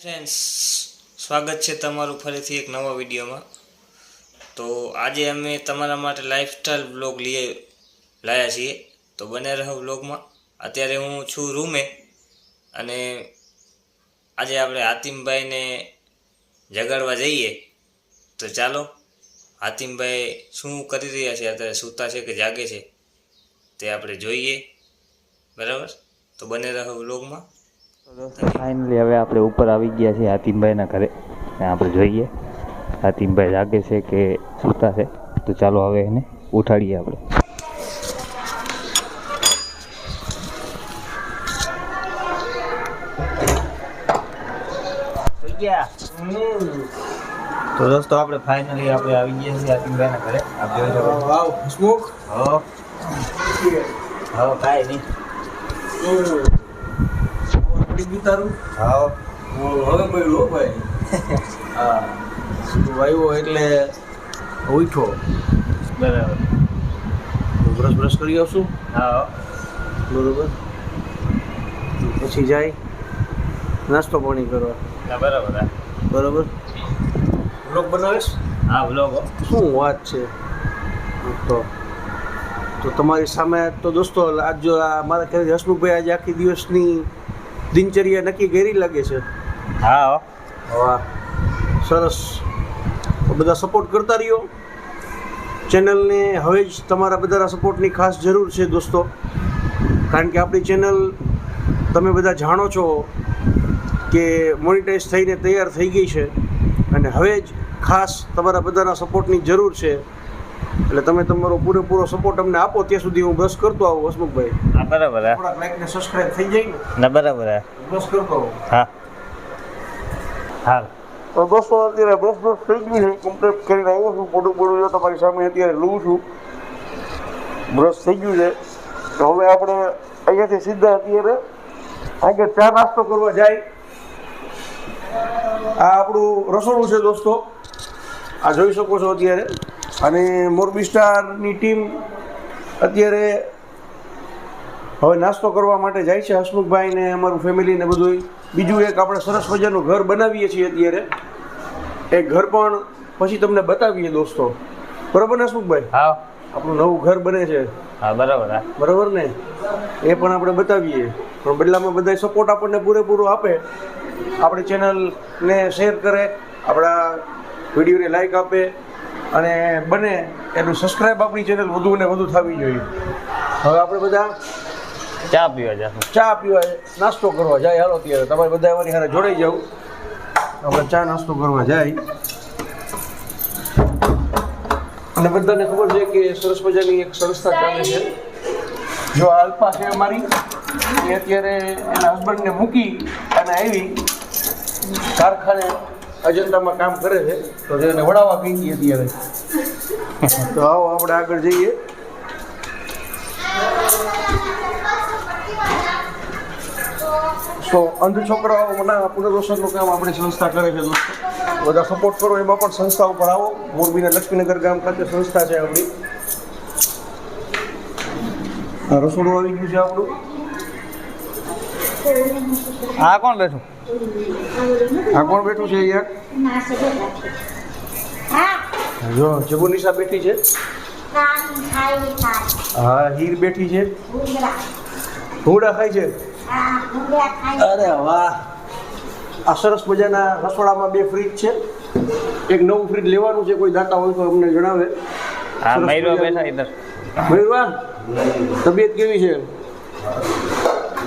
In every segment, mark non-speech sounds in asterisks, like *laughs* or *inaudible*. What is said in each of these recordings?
Friends સ્વાગત છે તમારું ફરીથી એક નવા વિડીયોમાં. તો આજે અમે તમારા માટે લાઇફસ્ટાઈલ બ્લોગ લઈએ લાયા છીએ. તો બને રહો બ્લોગમાં અત્યારે હું છું રૂમે અને આજે આપણે હાતિમભાઈને જગાડવા જઈએ. તો ચાલો હાતિમભાઈ શું કરી રહ્યા છે? અત્યારે સૂતા છે કે જાગે છે તે આપણે જોઈએ. બરાબર? તો બને રહો બ્લોગમાં ફાઇનલી હવે આપણે ઉપર આવી ગયા છીએ હાતિમભાઈના ઘરે. ને આપણે જોઈએ હાતિમભાઈ જાગે છે કે સૂતા છે. તો ચાલો હવે એને ઉઠાડીએ આપણે. તો દોસ્તો આપણે ફાઇનલી આપણે આવી ગયા છીએ હાતિમભાઈના ઘરે. આપ જોઈ શકો. વાવ હસમુખ. હો. હો કાંઈ નહીં. તારું? હા. હવે ભાઈ લો *laughs* ભાઈ. હા. આવ્યો એટલે ઉઠો. બરાબર. બ્રશ બ્રશ કરી આવશું? હા. બરોબર. પછી જાય. નાસ્તો પાણી કરવા. બરાબર હા. બરોબર. બ્લોગ બનાવીશ? હા બ્લોગ શું વાત છે? તો તો તમારી સામે તો દોસ્તો આજ જો આ મારા ઘરે હસમુખભાઈ આજે આખી દિવસની દિનચર્યા નક્કી કરી લાગે છે. હા. હા વાહ. સરસ. બધા સપોર્ટ કરતા રહ્યો. ચેનલને હવે જ તમારા બધાના સપોર્ટની ખાસ જરૂર છે દોસ્તો. કારણ કે આપણી ચેનલ તમે બધા જાણો છો કે મોનિટાઈઝ થઈને તૈયાર થઈ ગઈ છે. અને હવે જ ખાસ તમારા બધાના સપોર્ટની જરૂર છે. એટલે તમે તમારો પૂરેપૂરો સપોર્ટ અમને આપો ત્યાં સુધી હું બ્રશ કરતો આવું હસમુખભાઈ. હા બરાબર થોડાક લાઈક ને સબસ્ક્રાઈબ થઈ જાય ને ના બરાબર બ્રશ કરતો આવું. હા. હા તો દોસ્તો અત્યારે બ્રશ બ્રશ થઈ ગયું છે કમ્પ્લીટ કરીને આવ્યો છું પોટું પોટું જો તમારી સામે અત્યારે લઉં છું. બ્રશ થઈ ગયું છે. તો હવે આપણે અહીંયાથી સીધા અત્યારે આગળ ચા નાસ્તો કરવા જાય. આ આપણું રસોડું છે દોસ્તો. આ જોઈ શકો છો અત્યારે. અને મોરબી સ્ટારની ટીમ અત્યારે હવે નાસ્તો કરવા માટે જાય છે હસમુખભાઈ ને અમારું ફેમિલી ને બધું બીજું એક આપણે સરસ મજાનું ઘર બનાવીએ છીએ અત્યારે. એ ઘર પણ પછી તમને બતાવીએ દોસ્તો. બરાબર ને હસમુખભાઈ? હા. આપણું નવું ઘર બને છે. હા બરાબર હા. બરાબર ને? એ પણ આપણે બતાવીએ. પણ બદલામાં બધા સપોર્ટ આપણને પૂરેપૂરો આપે. આપણી ચેનલને શેર કરે આપણા વિડીયોને લાઈક આપે. અને બને એટલું સબસ્ક્રાઈબ આપણી ચેનલ વધુ ને વધુ થવી જોઈએ. હવે આપણે બધા ચા પીવા જાય ચા પીવા નાસ્તો કરવા જાય. હાલો ત્યારે તમારે બધા અમારી હારે જોડાઈ જાવ આપણે ચા નાસ્તો કરવા જાય. અને બધાને ખબર છે કે સરસ મજાની એક સંસ્થા ચાલે છે. જો આ અલ્પા છે અમારી. એ અત્યારે એના હસબન્ડને મૂકી અને આવી. કારખાને અજંતામાં કામ કરે છે, તો જેને વડાવા કહી દઈએ અત્યારે. તો આવો આપણે આગળ જઈએ. સો અંધ છોકરાઓના પુનર્વસનનું કામ આપણી સંસ્થા કરે છે, દોસ્તો. બધા સપોર્ટ કરો, એમાં પણ સંસ્થા ઉપર આવો. મોરબીના લક્ષ્મીનગર ગામ ખાતે સંસ્થા છે આપણી. રસોડું આવી ગયું છે આપણું. હા કોણ બેઠું? આ કોણ બેઠું છે અહીંયા? જો જબુનિશા બેઠી છે. હા હીર બેઠી છે. ભૂંગળા ખાય છે. અરે વાહ. આ સરસ મજાના રસોડામાં બે ફ્રીજ છે. એક નવું ફ્રીજ લેવાનું છે કોઈ દાતા હોય તો અમને જણાવે. હા સરસ મયુરો મજાનું. બેઠા ઇધર મયુરવાન તબિયત કેવી છે?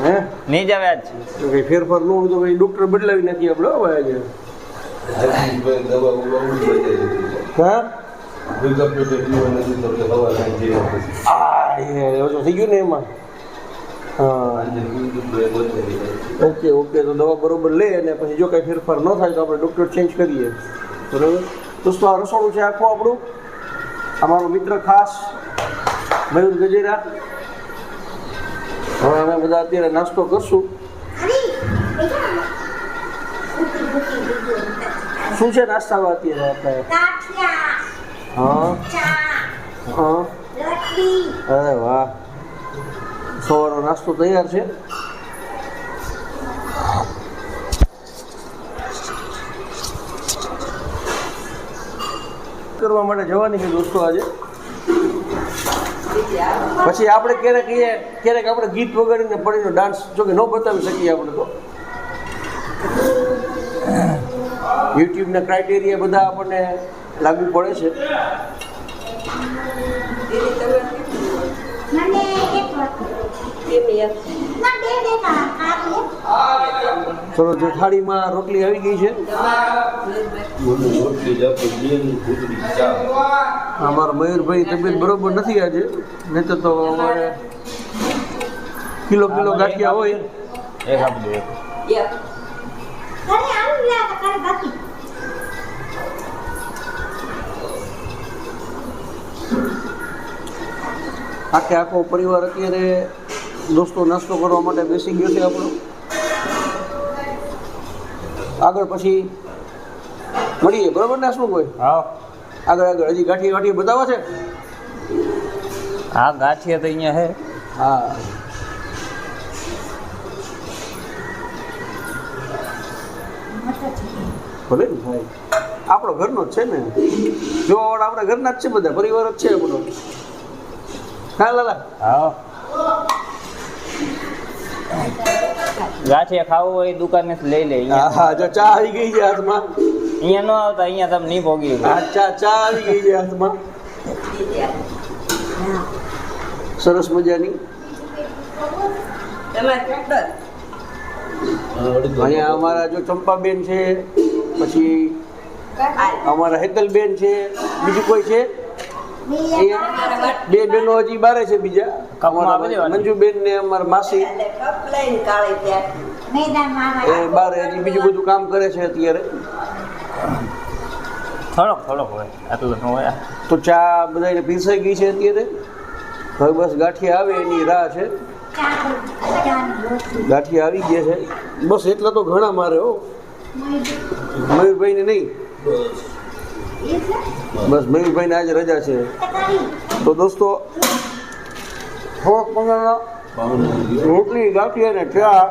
હે? નહીં જ આવે જ તો કઈ ફેરફાર ન હોય તો કઈ ડોક્ટર બદલાવી નથી આપણે હવે આજે. હા? થઈ ગયું ને એમાં? હા. ઓકે ઓકે તો દવા બરોબર લે અને પછી જો કાંઈ ફેરફાર ન થાય તો આપણે ડૉક્ટર ચેન્જ કરીએ. બરાબર? દોસ્તો આ રસોડું છે આખું આપણું. અમારો મિત્ર ખાસ મયુર ગજેરા. હવે અમે બધા અત્યારે નાસ્તો કરશું. શું છે નાસ્તામાં અત્યારે હા. હા. અરે વાહ. સવારનો નાસ્તો તૈયાર છે? કરવા માટે જવાની છે દોસ્તો આજે. પછી આપણે ક્યારેક કહીએ ક્યારેક આપણે ગીત વગાડીને પડીનો ડાન્સ જો કે ન બતાવી શકીએ આપણે તો. યુટ્યુબના ક્રાઇટેરિયા બધા આપણને લાગુ પડે છે. મને એક વાત ચલો જે થાળીમાં રોટલી આવી ગઈ છે. અમારા મયુરભાઈ તબિયત બરોબર નથી આજે. નહીં તો અમારે કિલો કિલો ગાંઠિયા હોય. આખે આખો પરિવાર અત્યારે દોસ્તો નાસ્તો કરવા માટે બેસી ગયો છે આપણો. આગળ પછી મળીએ બરોબર ને શું કોઈ હા. આગળ આગળ હજી ગાંઠી ગાંઠી બતાવવા છે? હા ગાંઠિયા તો અહીંયા હે હા. ભલે ને ભાઈ. આપણો ઘરનો જ છે ને. જોવા વાળા આપણા ઘરના જ છે બધા પરિવાર જ છે આપણો. હા લાલા. હા. ગાંઠિયા ખાવું હોય દુકાને લઈ લે હા જો ચા આવી ગઈ છે હાથમાં. અહીંયા ન આવતા અહીંયા તમે નહીં ભોગી હા ચા ચા આવી ગઈ છે હાથમાં. સરસ મજાની. અહીંયા અમારા જો ચંપાબેન છે પછી અમારા હેતલબેન છે બીજું કોઈ છે? બે બેનો હજી બારે છે બીજા. મંજુબેન ને અમારા માસી. એ બારે હજી બીજું બધું કામ કરે છે અત્યારે. થોડોક થોડોક હોય. આટલું ન હોય. તો ચા બધાને પીરસાઈ ગઈ છે અત્યારે. હવે બસ ગાંઠિયા આવે એની રાહ છે. ગાંઠિયા આવી ગયા છે. બસ એટલા તો ઘણા મારે હો. મયુરભાઈને નહીં. બસ મયુરભાઈને આજે રજા છે. તો દોસ્તો, થોડોક પંદર રોટલી ગાંઠી અને ચા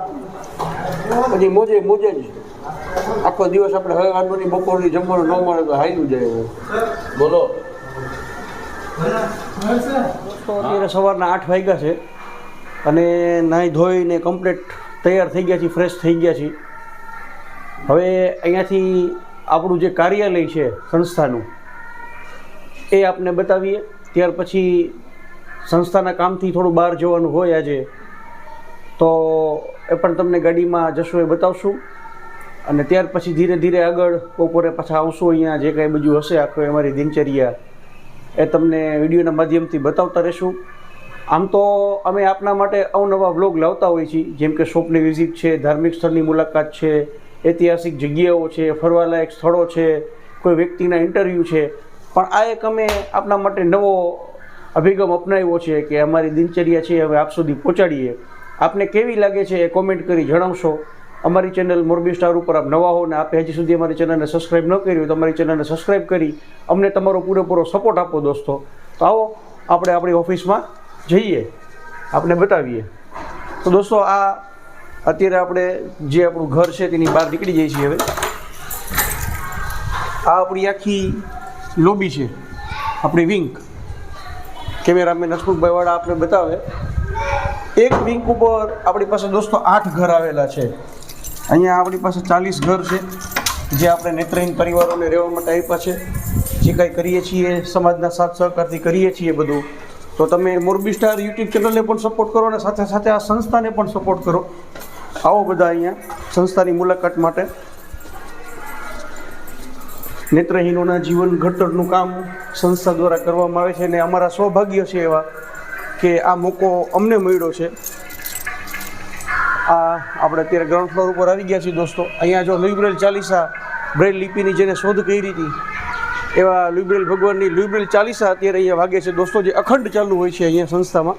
પછી મોજે મોજે જ. આખો દિવસ આપણે હવે વાંધો નહીં બપોરની જમવાનું ન મળે તો હાઈલું જાય બોલો. અત્યારે સવારના આઠ વાગ્યા છે અને નાહી ધોઈને કમ્પ્લીટ તૈયાર થઈ ગયા છીએ ફ્રેશ થઈ ગયા છીએ. હવે અહીંયાથી આપણું જે કાર્યાલય છે સંસ્થાનું, એ આપને બતાવીએ. ત્યાર પછી સંસ્થાના કામથી થોડું બહાર જવાનું હોય આજે, તો એ પણ તમને ગાડીમાં જશો એ બતાવશું. અને ત્યાર પછી ધીરે ધીરે આગળ બપોરે પાછા આવશું અહીંયા, જે કાંઈ બધું હશે આખું અમારી દિનચર્યા, એ તમને વિડીયોના માધ્યમથી બતાવતા રહીશું. આમ તો અમે આપના માટે અવનવા વ્લોગ લાવતા હોઈએ છીએ, જેમ કે શોપની વિઝિટ છે, ધાર્મિક સ્થળની મુલાકાત છે ઐતિહાસિક જગ્યાઓ છે, ફરવાલાયક સ્થળો છે, કોઈ વ્યક્તિના ઇન્ટરવ્યૂ છે. પણ આ એક અમે આપના માટે નવો અભિગમ અપનાવ્યો છે કે અમારી દિનચર્યા છે, હવે આપ સુધી પહોંચાડીએ. આપને કેવી લાગે છે એ કોમેન્ટ કરી જણાવશો. અમારી ચેનલ મોરબી સ્ટાર ઉપર આપ નવા હો ને આપે હજી સુધી અમારી ચેનલને સબસ્ક્રાઈબ ન કરી હોય તો અમારી ચેનલને સબસ્ક્રાઈબ કરી અમને તમારો પૂરેપૂરો સપોર્ટ આપો દોસ્તો. તો આવો, આપણે આપણી ઓફિસમાં જઈએ. આપને બતાવીએ. તો દોસ્તો આ અત્યારે આપણે જે આપણું ઘર છે તેની બહાર નીકળી જઈએ છીએ હવે. આ આપણી આખી લોબી છે, આપણી વિંક કેમેરામેન હસમુખભાઈવાળા આપણે બતાવે. એક વિંક ઉપર આપણી પાસે દોસ્તો આઠ ઘર આવેલા છે. અહીંયા આપણી પાસે ચાલીસ ઘર છે, જે આપણે નેત્રહીન પરિવારોને રહેવા માટે આપ્યા છે. જે કાંઈ કરીએ છીએ, સમાજના સાથ સહકારથી કરીએ છીએ બધું. તો તમે મોરબી સ્ટાર યુટ્યુબ ચેનલને પણ સપોર્ટ કરો અને સાથે સાથે આ સંસ્થાને પણ સપોર્ટ કરો. આવો બધા અહીંયા સંસ્થાની મુલાકાત માટે. નેત્રહીનોના જીવન ઘડતરનું કામ સંસ્થા દ્વારા કરવામાં આવે છે અને અમારા સૌભાગ્ય છે એવા કે આ મોકો અમને મળ્યો છે. આ આપણે અત્યારે ગ્રાઉન્ડ ફ્લોર ઉપર આવી ગયા છીએ દોસ્તો. અહીંયા જો લુઈબ્રેલ ચાલીસા બ્રેલ લિપિની જેને શોધ કરી હતી, એવા લુઈબ્રેલ ભગવાનની લુઈબ્રેલ ચાલીસા અત્યારે અહીંયા વાગે છે. દોસ્તો, જે અખંડ ચાલુ હોય છે અહીંયા સંસ્થામાં.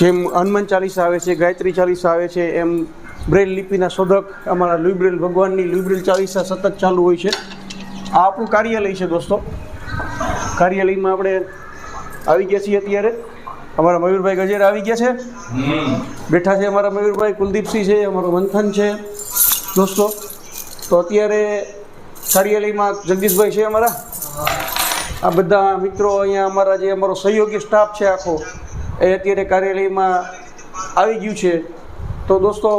જેમ હનુમાન ચાલીસા આવે છે ગાયત્રી ચાલીસા આવે છે એમ બ્રેલ લિપિના શોધક અમારા લુઈબ્રેલ ભગવાનની લુઈબ્રેલ ચાલીસા સતત ચાલુ હોય છે. આ આપણું કાર્યાલય છે દોસ્તો. કાર્યાલયમાં આપણે આવી ગયા છીએ અત્યારે. અમારા મયુરભાઈ ગજેરા આવી ગયા છે. બેઠા છે અમારા મયુરભાઈ કુલદીપસિંહ છે અમારો મંથન છે. દોસ્તો તો અત્યારે કાર્યાલયમાં જગદીશભાઈ છે અમારા. આ બધા મિત્રો અહીંયા અમારા જે અમારો સહયોગી સ્ટાફ છે આખો. એ અત્યારે કાર્યાલયમાં આવી ગયું છે. તો દોસ્તો,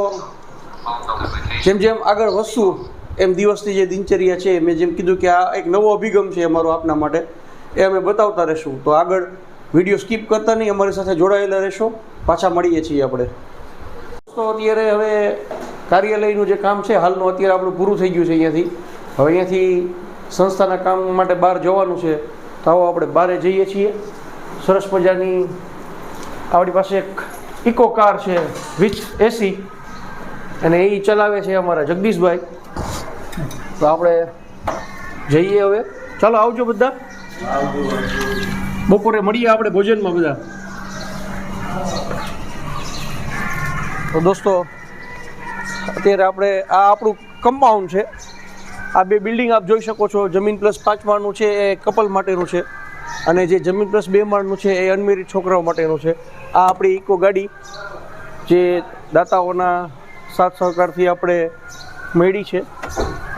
જેમ જેમ આગળ વધશું, એમ દિવસની જે દિનચર્યા છે, મેં જેમ કીધું કે આ એક નવો અભિગમ છે અમારો આપના માટે, એ અમે બતાવતા રહેશું. તો આગળ વીડિયો સ્કીપ કરતા નહીં, અમારી સાથે જોડાયેલા રહેશો. પાછા મળીએ છીએ આપણે. તો અત્યારે હવે કાર્યાલયનું જે કામ છે, હાલનું અત્યારે આપણું પૂરું થઈ ગયું છે અહીંયાથી. હવે અહીંયાથી સંસ્થાના કામ માટે બહાર જવાનું છે. તો આવો આપણે બહારે જઈએ છીએ. સરસ મજાની આપણી પાસે એક ઇકો કાર છે, વિથ એસી. અને એ ચલાવે છે અમારા જગદીશભાઈ. તો આપણે જઈએ હવે. ચાલો, આવજો બધા. બપોરે મળીએ આપણે ભોજનમાં બધા. તો દોસ્તો, અત્યારે આપણે આ આપણું કમ્પાઉન્ડ છે. આ બે બિલ્ડિંગ આપ જોઈ શકો છો. જમીન પ્લસ પાંચ માળનું છે, એ કપલ માટેનું છે. અને જે જમીન પ્લસ બે માળનું છે, એ અનમેરિડ છોકરાઓ માટેનું છે. આ આપણી ઇકો ગાડી જે દાતાઓના સાથ સહકારથી આપણે મેળી છે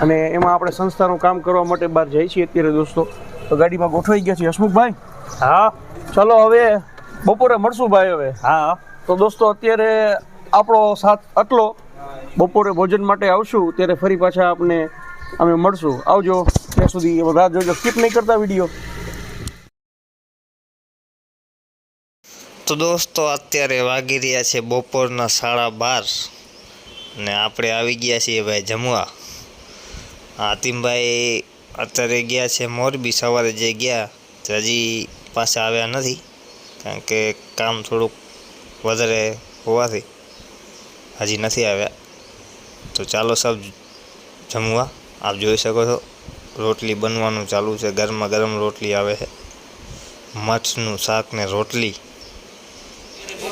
અને એમાં આપણે સંસ્થાનું કામ કરવા માટે બહાર જઈએ છીએ અત્યારે દોસ્તો. તો ગાડીમાં ગોઠવાઈ ગયા છીએ. હસમુખભાઈ? હા. ચલો હવે બપોરે મળશું ભાઈ હવે. હા. તો દોસ્તો અત્યારે આપણો સાથ આટલો. બપોરે ભોજન માટે આવશું ત્યારે ફરી પાછા આપને અમે મળશું. આવજો. ત્યાં સુધી રાહ જોજો. સ્કીપ નહીં કરતા વીડિયો. તો દોસ્તો, અત્યારે વાગી રહ્યા છે બપોરના સાડા બાર ને આપણે આવી ગયા છીએ ભાઈ જમવા. આતિમભાઈ અત્યારે ગયા છે મોરબી, સવારે જે ગયા તે હજી પાસે આવ્યા નથી, કારણ કે કામ થોડુંક વધારે હોવાથી હજી નથી આવ્યા. તો ચાલો સબ જમવા. આપ જોઈ શકો છો, રોટલી બનવાનું ચાલુ છે. ગરમા ગરમ રોટલી આવે છે. મઠનું શાક ને રોટલી.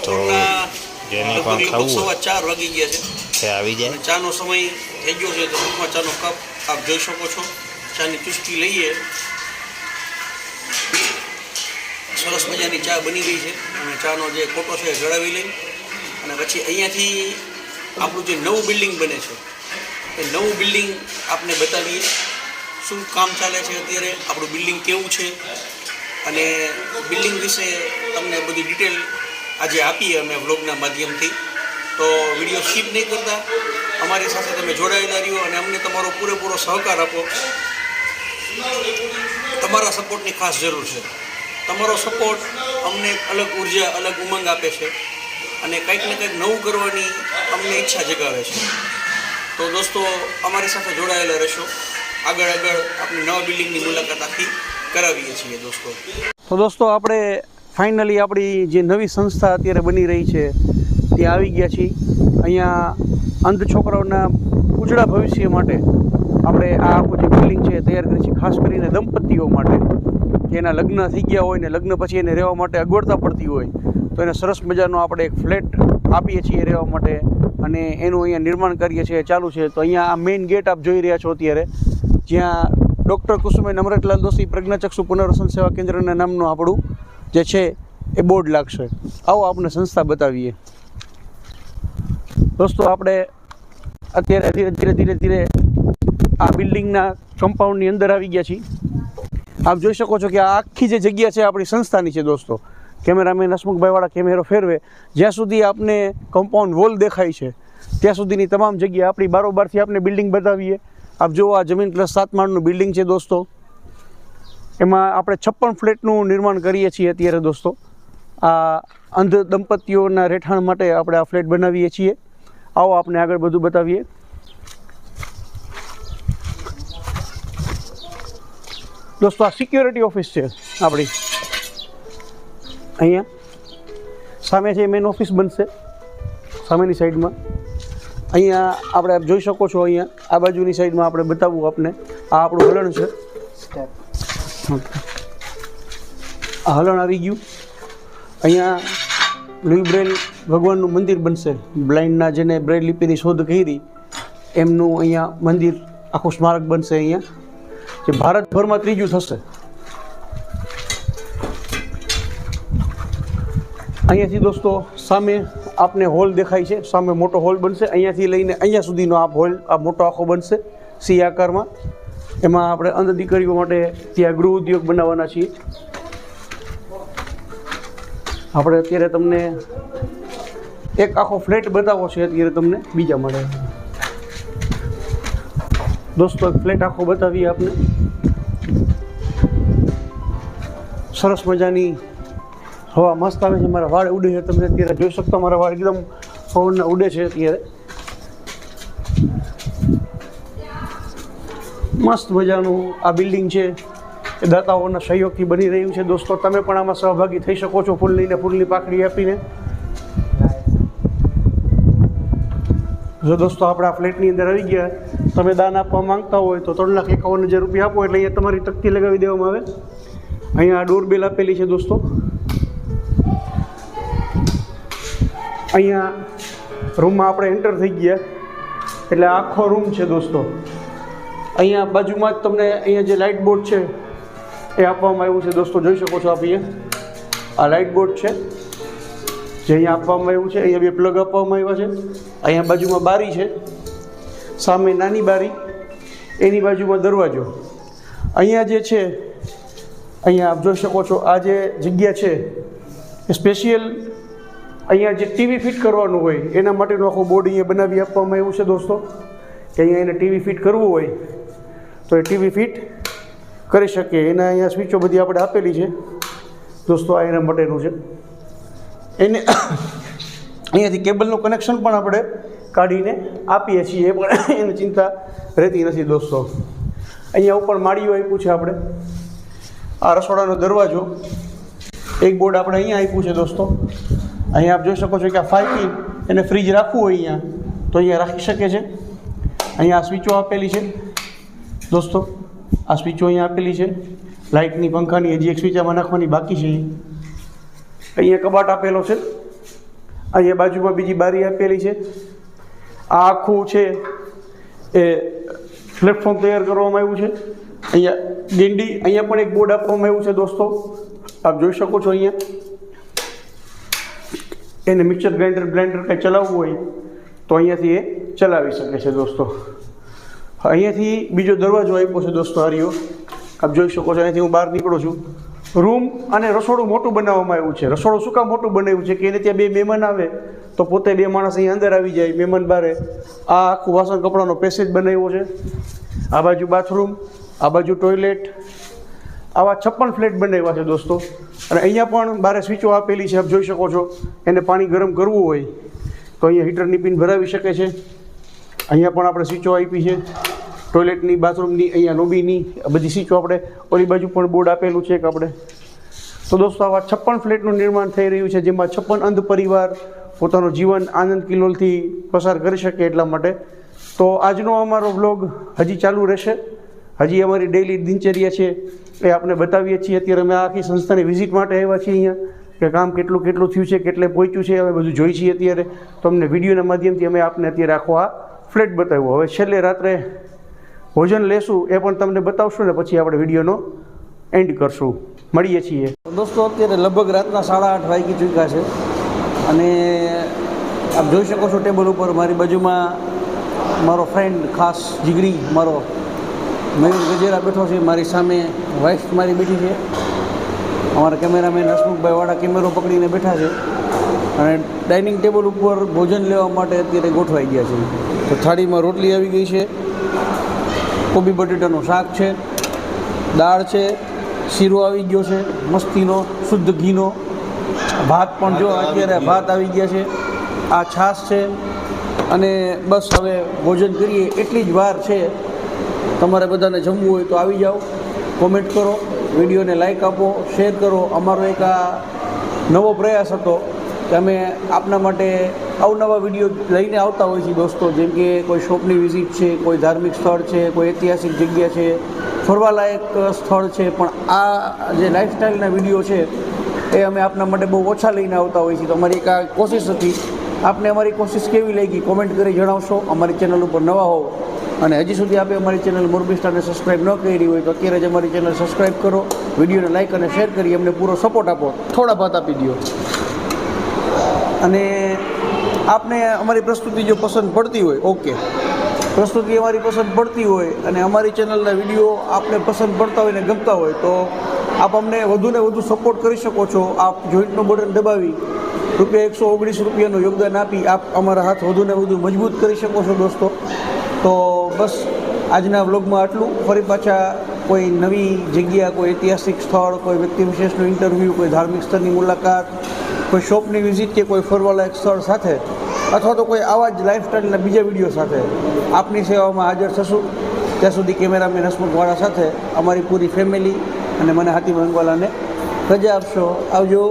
તો જેને પણ ખાવું હોય. ચાર વાગી ગયા છે. તે આવી જાય? ચાનો સમય થઈ ગયો છે તો ટૂંકમાં ચાનો કપ આપ જોઈ શકો છો. ચાની ચુસ્કી લઈએ. સરસ મજાની ચા બની ગઈ છે. અને ચાનો જે ખોટો છે એ જળાવી લઈ. અને પછી અહીંયાથી આપણું જે નવું બિલ્ડિંગ બને છે એ નવું બિલ્ડિંગ આપને બતાવીએ. શું કામ ચાલે છે અત્યારે? આપણું બિલ્ડિંગ કેવું છે? અને બિલ્ડિંગ વિશે તમને બધી ડિટેલ આજે આપીએ અમે વ્લોગના માધ્યમથી. તો વીડિયો સ્કીપ નહીં કરતા. અમારી સાથે તમે જોડાયેલા રહ્યો અને અમને તમારો પૂરેપૂરો સહકાર આપો. તમારા સપોર્ટની ખાસ જરૂર છે. તમારો સપોર્ટ અમને અલગ ઊર્જા, અલગ ઉમંગ આપે છે અને કંઈક ને કંઈક નવું કરવાની અમને ઈચ્છા જગાવે છે. તો દોસ્તો, અમારી સાથે જોડાયેલા રહેશો. આગળ આગળ આપણી નવા બિલ્ડિંગની મુલાકાત આખી કરાવીએ છીએ દોસ્તો. તો દોસ્તો, આપણે ફાઇનલી આપણી જે નવી સંસ્થા અત્યારે બની રહી છે તે આવી ગયા છીએ. અહીંયા અંધ છોકરાઓના ઉજળા ભવિષ્ય માટે આપણે આ આખું જે બિલ્ડિંગ છે તૈયાર કરી છે, ખાસ કરીને દંપતીઓ માટે. કે એના લગ્ન થઈ ગયા હોય ને લગ્ન પછી એને રહેવા માટે અગવડતા પડતી હોય, તો એને સરસ મજાનો આપણે એક ફ્લેટ આપીએ છીએ રહેવા માટે. અને એનું અહીંયા નિર્માણ કરીએ છીએ ચાલુ છે. તો અહીંયા આ મેઇન ગેટ આપ જોઈ રહ્યા છો અત્યારે, જ્યાં ડૉક્ટર કુસુમે નમ્રતલાલ દોશી પ્રજ્ઞાચક્ષુ પુનર્વસન સેવા કેન્દ્રના નામનું આપણું જે છે, એ બોર્ડ લાગશે. આવો આપણે સંસ્થા બતાવીએ. દોસ્તો, આપણે અત્યારે ધીરે ધીરે ધીરે ધીરે આ બિલ્ડિંગના કમ્પાઉન્ડની અંદર આવી ગયા છીએ. આપ જોઈ શકો છો કે આ આખી જે જગ્યા છે, આપણી સંસ્થાની છે, દોસ્તો. કેમેરામેન હસમુખભાઈવાળા કેમેરો ફેરવે. જ્યાં સુધી આપને કમ્પાઉન્ડ વોલ દેખાય છે, ત્યાં સુધીની તમામ જગ્યા આપણી બારોબારથી આપણે બિલ્ડિંગ બતાવીએ. આપ જુઓ, આ જમીન પ્લસ સાત માળનું બિલ્ડિંગ છે, દોસ્તો. એમાં આપણે છપ્પન ફ્લેટનું નિર્માણ કરીએ છીએ અત્યારે દોસ્તો. આ અંધ દંપતીઓના રહેઠાણ માટે આપણે આ ફ્લેટ બનાવીએ છીએ. આવો આપણે આગળ બધું બતાવીએ. દોસ્તો, આ સિક્યોરિટી ઓફિસ છે આપણી. અહીંયા. સામે છે મેઇન ઓફિસ બનશે. સામેની સાઈડમાં અહીંયા આપણે આપ જોઈ શકો છો અહીંયા. આ બાજુની સાઈડમાં આપણે બતાવવું આપને. આ આપણું વલણ છે. હલણ આવી ગયું. અહીંયા લુઈ બ્રેલ ભગવાનનું મંદિર બનશે. બ્લાઇન્ડના જેને બ્રેલ લિપિની શોધ કરી, એમનું અહીંયા મંદિર આખું સ્મારક બનશે અહીંયા. જે ભારતભરમાં ત્રીજું થશે. અહીંયાથી દોસ્તો, સામે આપને હોલ દેખાય છે. સામે મોટો હોલ બનશે. અહીંયાથી લઈને અહીંયા સુધીનો આ હોલ, આ મોટો આખો બનશે. સી આકારમાં. એમાં આપણે અંધ દીકરીઓ માટે ત્યાં ગૃહ ઉદ્યોગ બનાવવાના છીએ. આપણે અત્યારે તમને એક આખો ફ્લેટ બતાવો છે અત્યારે તમને બીજા માટે. દોસ્તો, એક ફ્લેટ આખો બતાવીએ આપને. સરસ મજાની હવા મસ્ત આવે છે. મારા વાળ ઉડે છે. તમે અત્યારે જોઈ શકતો મારા વાળ એકદમ પવનના ઉડે છે અત્યારે. મસ્ત મજાનું આ બિલ્ડિંગ છે. એ દાતાઓના સહયોગથી બની રહ્યું છે. દોસ્તો, તમે પણ આમાં સહભાગી થઈ શકો છો ફૂલની લઈને, ફૂલની પાકડી આપીને. જો દોસ્તો, આપણે આ ફ્લેટની અંદર આવી ગયા. તમે દાન આપવા માંગતા હોય તો ત્રણ લાખ એકાવન હજાર રૂપિયા આપો એટલે અહીંયા તમારી તકતી લગાવી દેવામાં આવે. અહીંયા ડોરબેલ આપેલી છે દોસ્તો. અહીંયા રૂમમાં આપણે એન્ટર થઈ ગયા. એટલે આખો રૂમ છે દોસ્તો. અહીંયા બાજુમાં જ તમને અહીંયા જે લાઇટ બોર્ડ છે, એ આપવામાં આવ્યું છે. દોસ્તો, જોઈ શકો છો આપ અહીંયા. આ લાઇટ બોર્ડ છે, જે અહીંયા આપવામાં આવ્યું છે. અહીંયા બે પ્લગ આપવામાં આવ્યા છે. અહીંયા બાજુમાં બારી છે. સામે નાની બારી, એની બાજુમાં દરવાજો. અહીંયા જે છે, અહીંયા આપ જોઈ શકો છો, આ જે જગ્યા છે, એ સ્પેશિયલ અહીંયા જે ટીવી ફિટ કરવાનું હોય, એના માટેનું આખું બોર્ડ અહીંયા બનાવી આપવામાં આવ્યું છે, દોસ્તો. કે અહીંયા એને ટીવી ફિટ કરવું હોય તો એ ટીવી ફિટ કરી શકીએ. એના અહીંયા સ્વિચો બધી આપણે આપેલી છે. દોસ્તો, આ એના માટેનું છે. એને અહીંયાથી કેબલનું કનેક્શન પણ આપણે કાઢીને આપીએ છીએ એ પણ એની ચિંતા રહેતી નથી દોસ્તો. અહીંયા ઉપર માળીઓ આપ્યું છે આપણે. આ રસોડાનો દરવાજો, એક બોર્ડ આપણે અહીંયા આપ્યું છે દોસ્તો. અહીંયા આપ જોઈ શકો છો કે આ ફાઈકી એને ફ્રીજ રાખવું હોય અહીંયા, તો અહીંયા રાખી શકે છે. અહીંયા સ્વિચો આપેલી છે. દોસ્તો, આ સ્વિચો અહીંયા આપેલી છે. લાઇટની પંખાની હજી એક સ્વિચ આમાં નાખવાની બાકી છે. અહીંયા કબાટ આપેલો છે. અહીંયા બાજુમાં બીજી બારી આપેલી છે. આ આખું છે એ પ્લેટફોર્મ તૈયાર કરવામાં આવ્યું છે. અહીંયા દિંડી અહીંયા પણ એક બોર્ડ આપવામાં આવ્યું છે દોસ્તો. આપ જોઈ શકો છો અહીંયા. એને મિક્સર ગ્રાઇન્ડર બ્લેન્ડર કંઈ ચલાવવું હોય તો અહીંયાથી એ ચલાવી શકે છે દોસ્તો. અહીંયાથી બીજો દરવાજો આપ્યો છે દોસ્તો હારીઓ આપ જોઈ શકો છો, અહીંયાથી હું બહાર નીકળું છું. રૂમ અને રસોડું મોટું બનાવવામાં આવ્યું છે. રસોડું શું કામ મોટું બનાવ્યું છે? કે એને ત્યાં બે મહેમાન આવે, તો પોતે બે માણસ અહીં અંદર આવી જાય, મહેમાન બારે. આ આખું વાસણ કપડાનો પેસેજ બનાવ્યો છે. આ બાજુ બાથરૂમ, આ બાજુ ટોયલેટ, આવા છપ્પન ફ્લેટ બનાવ્યા છે દોસ્તો. અને અહીંયા પણ બારે સ્વિચો આપેલી છે, આપ જોઈ શકો છો. એને પાણી ગરમ કરવું હોય, તો અહીંયા હીટરની પિન ભરાવી શકે છે. અહીંયા પણ આપણે સ્વીચો આપી છે. ટોયલેટની બાથરૂમની અહીંયા લોબીની બધી સ્વીચો આપણે ઓલી બાજુ પણ બોર્ડ આપેલું છે કે આપણે. તો દોસ્તો, આવા છપ્પન ફ્લેટનું નિર્માણ થઈ રહ્યું છે, જેમાં છપ્પન અંધ પરિવાર પોતાનું જીવન આનંદ કિલોલથી પસાર કરી શકે એટલા માટે. તો આજનો અમારો વ્લોગ હજી ચાલુ રહેશે. હજી અમારી ડેઇલી દિનચર્યા છે એ આપણે બતાવીએ છીએ. અત્યારે અમે આખી સંસ્થાની વિઝિટ માટે આવ્યા છીએ અહીંયા. કે કામ કેટલું કેટલું થયું છે, કેટલે પહોંચ્યું છે, અમે બધું જોઈ છીએ અત્યારે. તો અમને વિડીયોના માધ્યમથી અમે આપને અત્યારે આખો આ ફ્લેટ બતાવ્યો. હવે છેલ્લે રાત્રે ભોજન લેશું એ પણ તમને બતાવશું ને પછી આપણે વિડીયોનો એન્ડ કરશું. મળીએ છીએ. દોસ્તો, અત્યારે લગભગ રાતના સાડા આઠ વાગી ચૂક્યા છે અને આપ જોઈ શકો છો ટેબલ ઉપર મારી બાજુમાં મારો ફ્રેન્ડ ખાસ જીગરી, મારો મયુર ગજેરા બેઠો છે. મારી સામે વાઇફ મારી બેઠી છે. અમારા કેમેરામેન હસમુખભાઈ વાળા કેમેરો પકડીને બેઠા છે. અને ડાઇનિંગ ટેબલ ઉપર ભોજન લેવા માટે અત્યારે ગોઠવાઈ ગયા છે. તો થાળીમાં રોટલી આવી ગઈ છે. કોબી બટેટાનું શાક છે. દાળ છે. શીરો આવી ગયો છે. મસ્તીનો શુદ્ધ ઘીનો. ભાત પણ જો અત્યારે ભાત આવી ગયા છે. આ છાશ છે. અને બસ હવે ભોજન કરીએ એટલી જ વાર છે. તમારે બધાને જમવું હોય તો આવી જાઓ. કોમેન્ટ કરો. વિડીયોને લાઈક આપો. શેર કરો. અમારો એક આ નવો પ્રયાસ હતો કે અમે આપના માટે અવનવા વીડિયો લઈને આવતા હોય છે દોસ્તો. જેમ કે કોઈ શોપની વિઝિટ છે, કોઈ ધાર્મિક સ્થળ છે, કોઈ ઐતિહાસિક જગ્યા છે, ફરવાલાયક સ્થળ છે, પણ આ જે લાઇફસ્ટાઇલના વીડિયો છે, એ અમે આપના માટે બહુ ઓછા લઈને આવતા હોઈએ છીએ તો અમારી એક આ કોશિશ હતી. આપને અમારી કોશિશ કેવી લાગી? કોમેન્ટ કરી જણાવશો. અમારી ચેનલ ઉપર નવા હોવ. અને હજી સુધી આપે અમારી ચેનલ મોરબી સ્ટારને સબસ્ક્રાઈબ ન કરી હોય, તો અત્યારે જ અમારી ચેનલ સબસ્ક્રાઈબ કરો. વિડીયોને લાઈક અને શેર કરી અમને પૂરો સપોર્ટ આપો. થોડા ભાત આપી દો અને આપને અમારી પ્રસ્તુતિ જો પસંદ પડતી હોય, ઓકે. પ્રસ્તુતિ અમારી પસંદ પડતી હોય અને અમારી ચેનલના વીડિયો આપને પસંદ પડતા હોય ને ગમતા હોય, તો આપ અમને વધુને વધુ સપોર્ટ કરી શકો છો. આપ જોઈન્ટનું બટન દબાવી રૂપિયા એકસો ઓગણીસ રૂપિયાનું યોગદાન આપી આપ અમારા હાથ વધુને વધુ મજબૂત કરી શકો છો દોસ્તો. તો બસ, આજના વ્લોગમાં આટલું. ફરી પાછા કોઈ નવી જગ્યા, કોઈ ઐતિહાસિક સ્થળ, કોઈ વ્યક્તિ વિશેષનું ઇન્ટરવ્યૂ કોઈ ધાર્મિક સ્થળની મુલાકાત કોઈ શોપની વિઝિટ કે કોઈ ફરવાલાયક સ્થળ સાથે અથવા તો કોઈ આવા જ લાઇફસ્ટાઇલના બીજા વીડિયો સાથે આપની સેવામાં હાજર થશું. ત્યાં સુધી કેમેરામેન હસમુખવાળા સાથે અમારી પૂરી ફેમિલી અને મને હાથી રંગવાલાને રજા આપશો. આવજો.